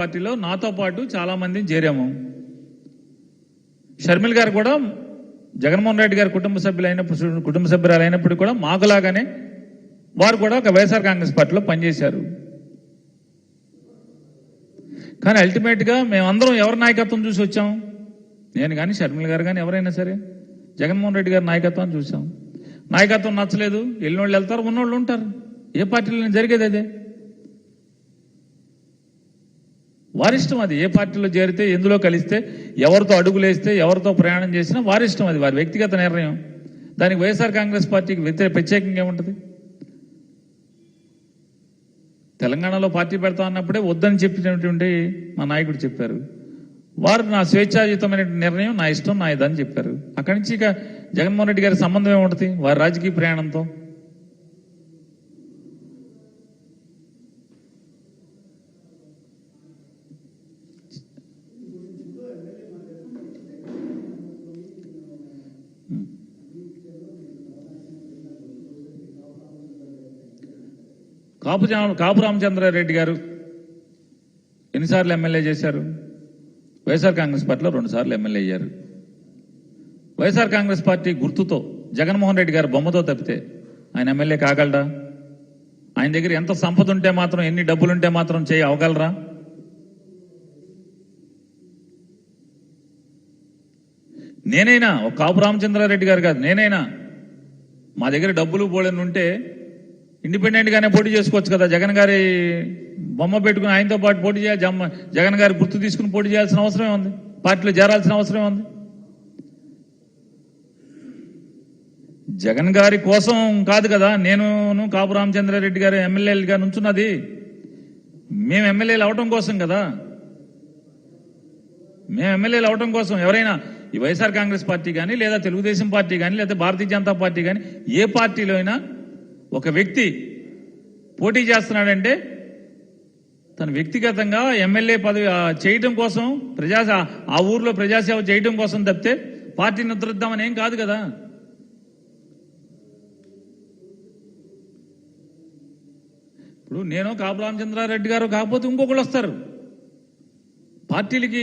పార్టీలో నాతో పాటు చాలా మందిని చేరాము. షర్మిల్ గారు కూడా జగన్మోహన్ రెడ్డి గారి కుటుంబ సభ్యులైనప్పుడు కుటుంబ సభ్యురాలు అయినప్పుడు కూడా మాకులాగానే వారు కూడా ఒక వైఎస్ఆర్ కాంగ్రెస్ పార్టీలో పనిచేశారు. కానీ అల్టిమేట్గా మేమందరం ఎవరి నాయకత్వం చూసి వచ్చాం? నేను కానీ షర్మిల గారు కానీ ఎవరైనా సరే జగన్మోహన్ రెడ్డి గారి నాయకత్వం చూసాం. నాయకత్వం నచ్చలేదు. వెళ్ళినోళ్ళు వెళ్తారు ఉన్నోళ్ళు ఉంటారు. ఏ పార్టీలో జరిగేది అదే. వారిష్టం అది. ఏ పార్టీలో చేరితే ఎందులో కలిస్తే ఎవరితో అడుగులేస్తే ఎవరితో ప్రయాణం చేసినా వారిష్టం అది. వారి వ్యక్తిగత నిర్ణయం. దానికి వైఎస్ఆర్ కాంగ్రెస్ పార్టీకి వ్యతిరేక ప్రత్యేకంగా ఏముంటుంది? తెలంగాణలో పార్టీ పెడతా అన్నప్పుడే వద్దని చెప్పినటువంటి మా నాయకుడు చెప్పారు. వారు నా స్వేచ్ఛాయుతమైన నిర్ణయం నా ఇష్టం నా ఇదని చెప్పారు. అక్కడి నుంచి ఇక జగన్మోహన్ రెడ్డి గారి సంబంధం ఏముంటుంది? వారి రాజకీయ ప్రయాణంతో. కాపు కాపు రామచంద్రారెడ్డి గారు ఎన్నిసార్లు ఎమ్మెల్యే చేశారు? వైఎస్ఆర్ కాంగ్రెస్ పార్టీలో రెండు సార్లు ఎమ్మెల్యే అయ్యారు. వైఎస్ఆర్ కాంగ్రెస్ పార్టీ గుర్తుతో జగన్మోహన్ రెడ్డి గారు బొమ్మతో తప్పితే ఆయన ఎమ్మెల్యే కాగలరా ఆయన దగ్గర ఎంత సంపద ఉంటే మాత్రం ఎన్ని డబ్బులుంటే మాత్రం చేయి అవగలరా? నేనైనా ఒక కాపు రామచంద్రారెడ్డి గారు కాదు నేనైనా మా దగ్గర డబ్బులు పోలేనుంటే ఇండిపెండెంట్ గానే పోటీ చేసుకోవచ్చు కదా. జగన్ గారి బొమ్మ పెట్టుకుని ఆయనతో పాటు పోటీ చేయాలి. జమ్మ- జగన్ గారి గుర్తు తీసుకుని పోటీ చేయాల్సిన అవసరం ఉంది. పార్టీలో చేరాల్సిన అవసరం ఉంది. జగన్ గారి కోసం కాదు కదా. నేను కాపు రామచంద్రారెడ్డి గారు ఎమ్మెల్యేలుగా నుంచున్నది. మేము ఎమ్మెల్యేలు అవటం కోసం కదా. మేము ఎమ్మెల్యేలు అవటం కోసం. ఎవరైనా ఈ వైఎస్ఆర్ కాంగ్రెస్ పార్టీ కానీ లేదా తెలుగుదేశం పార్టీ కానీ లేదా భారతీయ జనతా పార్టీ కానీ ఏ పార్టీలో అయినా ఒక వ్యక్తి పోటీ చేస్తున్నాడంటే తను వ్యక్తిగతంగా ఎమ్మెల్యే పదవి చేయటం కోసం ప్రజా ఆ ఊర్లో ప్రజాసేవ చేయటం కోసం తప్పితే పార్టీని ఉద్ధరిద్దామని ఏం కాదు కదా? ఇప్పుడు నేను కాపు రామచంద్రారెడ్డి గారు కాకపోతే ఇంకొకళ్ళు వస్తారు. పార్టీలకి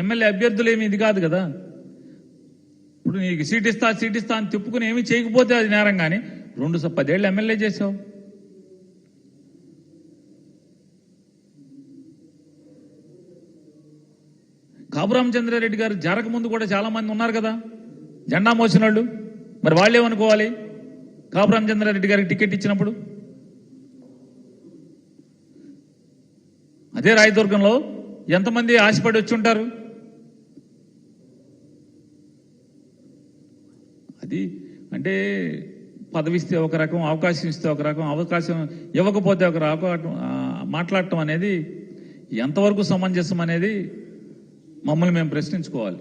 ఎమ్మెల్యే అభ్యర్థులు ఏమి ఇది కాదు కదా? ఇప్పుడు నీకు సీట్ ఇస్తా సీట్ ఇస్తా అని తిప్పుకుని ఏమీ చేయకపోతే అది నేరం కానీ రెండు పదేళ్ళు ఎమ్మెల్యే చేసావు. కాపురామచంద్రారెడ్డి గారు జరగ ముందు కూడా చాలా మంది ఉన్నారు కదా. జెండా మోసిన వాళ్ళు మరి వాళ్ళేమనుకోవాలి? కాపురామచంద్రారెడ్డి గారికి టికెట్ ఇచ్చినప్పుడు? అదే రాయదుర్గంలో ఎంతమంది ఆశపడి వచ్చి ఉంటారు? అది అంటే పదవిస్తే ఒక రకం అవకాశం ఇస్తే ఒక రకం అవకాశం ఇవ్వకపోతే ఒక రకం మాట్లాడటం అనేది ఎంతవరకు సమంజసం అనేది మమ్మల్ని మేము ప్రశ్నించుకోవాలి.